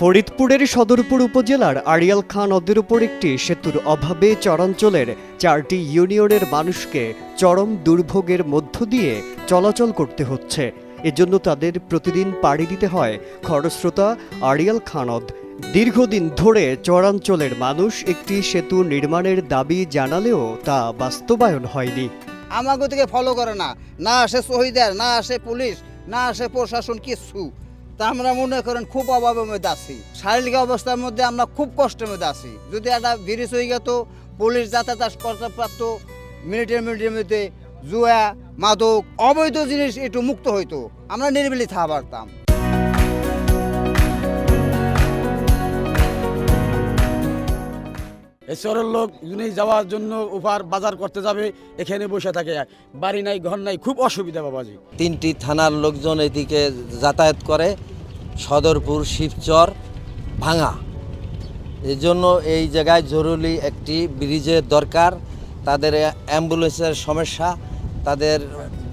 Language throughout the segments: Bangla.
ফরিদপুরের সদরপুর উপজেলার আড়িয়াল খান নদের উপর একটি সেতুর অভাবে চরাঞ্চলের চারটি ইউনিয়নের মানুষকে চরম দুর্ভোগের মধ্য দিয়ে চলাচল করতে হচ্ছে। এজন্য তাদের প্রতিদিন পাড়ি দিতে হয় খরস্রোতা, আড়িয়াল খানদ দীর্ঘদিন ধরে চরাঞ্চলের মানুষ একটি সেতু নির্মাণের দাবি জানালেও তা বাস্তবায়ন হয়নি। আমাকে থেকে ফলো করে না। না আসে শহীদের না আসে পুলিশ, না আসে প্রশাসন, কিচ্ছু। তা আমরা মনে করেন খুব অভাবের মধ্যে আছি। শারীরিক অবস্থার মধ্যে আমরা খুব কষ্টের মধ্যে আছি। যদি একটা ব্রিজ হয়ে গেত, পুলিশ যাতায়াত করতে পারতো মিলিটারি মিলিটারির মধ্যে জুয়া, মাদক, অবৈধ জিনিস একটু মুক্ত হইতো। আমরা নিরিবিলি থাকা পারতাম। এই শহরের লোক যদি যাওয়ার জন্য উপার বাজার করতে যাবে এখানে বসে থাকে। বাড়ি নাই ঘর নাই খুব অসুবিধা বাবাজি। তিনটি থানার লোকজন এদিকে যাতায়াত করে সদরপুর শিবচর ভাঙা। এজন্য এই জায়গায় জরুরি একটি ব্রিজের দরকার। তাদের অ্যাম্বুলেন্সের সমস্যা তাদের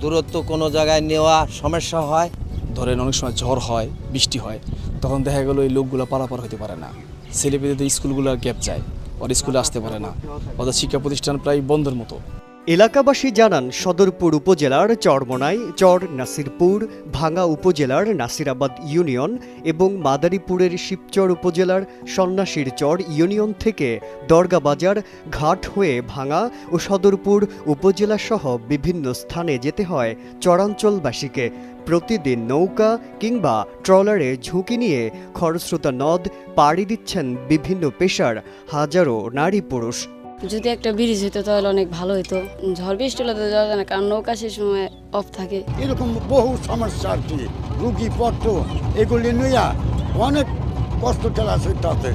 দূরত্ব কোনো জায়গায় নেওয়া সমস্যা হয়। ধরেন অনেক সময় ঝড় হয় বৃষ্টি হয় তখন দেখা গেলো এই লোকগুলো পারাপার হতে পারে না। ছেলেপেলেদের স্কুলগুলো গ্যাপ যায়। ওর স্কুলে আসতে পারে না। অর্থাৎ শিক্ষা প্রতিষ্ঠান প্রায় বন্ধের মতো। এলাকাবাসী জানান, সদরপুর উপজেলার চরমনাই, চর নাসিরপুর, ভাঙ্গা উপজেলার নাসিরাবাদ ইউনিয়ন এবং মাদারীপুরের শিবচর উপজেলার সন্ন্যাসীর চর ইউনিয়ন থেকে দরগা বাজার ঘাট হয়ে ভাঙ্গা ও সদরপুর উপজেলা সহ বিভিন্ন স্থানে যেতে হয় চরাঞ্চলবাসীকে। প্রতিদিন নৌকা কিংবা ট্রলারে ঝুঁকি নিয়ে খরস্রোতা নদ পাড়ি দিচ্ছেন বিভিন্ন পেশার হাজারো নারী পুরুষ। যদি একটা ব্রিজ হতো তাহলে অনেক ভালো হতো ঝড় বৃষ্টি হলে তো যাওয়া যায় না কারণ নৌকা সে সময় অফ থাকে। এরকম বহু সমস্যা আর কি রুগী পত্র এগুলি নিয়ে অনেক কষ্ট ঠেলাছে তাতে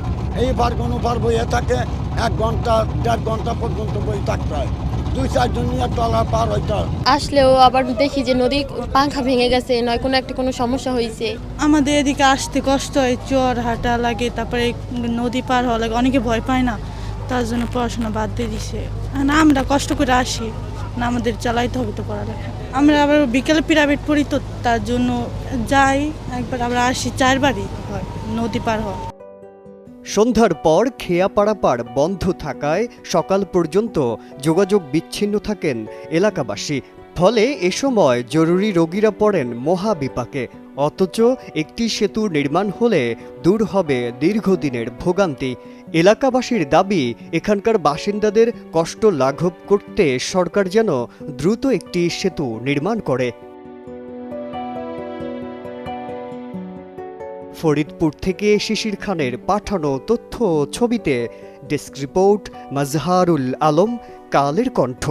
এইবার কোনো বার বইয়ে থাকে এক ঘণ্টা দেড় ঘণ্টা পর্যন্ত বই থাকতে হয়। দুই চারজন নিয়ে টলা পার হইতে আসলেও আবার দেখি যে নদী পাংখা ভেঙে গেছে নয় কোনো একটা কোনো সমস্যা হয়েছে আমাদের এদিকে আসতে কষ্ট হয় চর হাঁটা লাগে তারপরে নদী পার হওয়া লাগে অনেকে ভয় পায় না। তার জন্য পড়াশোনা বাদ দিয়ে দিছে। না আমরা কষ্ট করে আসি, না আমাদের চালাইতে হবে তো পড়ালেখা। আমরা আবার বিকেলে প্রাইভেট পড়ি তো তার জন্য যাই, একবার আমরা আসি চারবারই হয়, নদী পার হয় সন্ধ্যার পর খেয়া পাড়াপাড় বন্ধ থাকায় সকাল পর্যন্ত যোগাযোগ বিচ্ছিন্ন থাকেন এলাকাবাসী। ফলে এ সময় জরুরি রোগীরা পড়েন মহাবিপাকে। অথচ একটি সেতু নির্মাণ হলে দূর হবে দীর্ঘদিনের ভোগান্তি। এলাকাবাসীর দাবি, এখানকার বাসিন্দাদের কষ্ট লাঘব করতে সরকার যেন দ্রুত একটি সেতু নির্মাণ করে। ফরিদপুর থেকে শিশির খানের পাঠানো তথ্য ছবিতে ডেস্ক রিপোর্ট, মাজহারুল আলম, কালের কণ্ঠ।